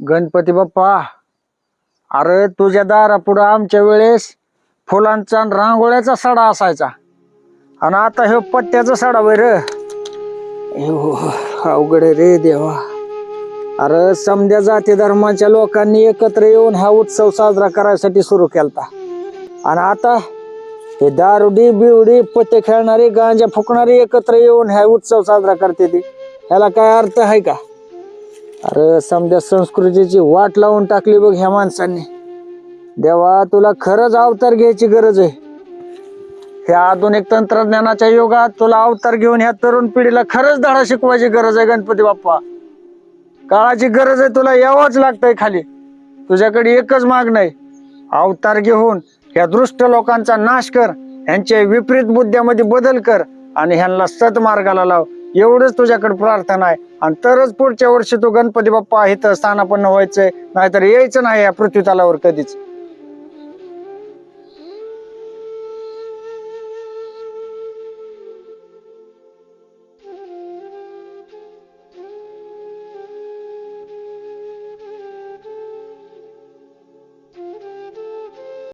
गणपती बाप्पा अरे तुझ्या दारापुढं आमच्या वेळेस फुलांचा आणि रांगोळ्याचा सडा असायचा. आणि आता हे पत्त्याचा सडा वैर अवघड रे देवा. अरे समध्या जाती धर्माच्या लोकांनी एकत्र येऊन हा उत्सव साजरा करायसाठी सुरू केलता. आणि आता हे दारुडी बिवडी पत्ते खेळणारे गांजा फुकणारे एकत्र येऊन हा उत्सव साजरा करते ती. ह्याला काय अर्थ आहे का? अरे समजा संस्कृतीची वाट लावून टाकली बघ ह्या माणसांनी. देवा तुला खरंच अवतार घ्यायची गरज आहे. ह्या आधुनिक तंत्रज्ञानाच्या युगात तुला अवतार घेऊन ह्या तरुण पिढीला खरंच धडा शिकवायची गरज आहे गणपती बाप्पा. काळाची गरज आहे तुला यावंच लागतंय खाली. तुझ्याकडे एकच माग नाही. अवतार घेऊन ह्या दृष्ट लोकांचा नाश कर ह्यांच्या विपरीत बुद्ध्यामध्ये बदल कर आणि ह्यांना सतमार्गाला लाव. एवढंच तुझ्याकडे प्रार्थना आहे. आणि तरच पुढच्या वर्षी तू गणपती बाप्पा इथं स्थानापन्न व्हायचंय. नाहीतर यायचं नाही या पृथ्वी तलावर कधीच.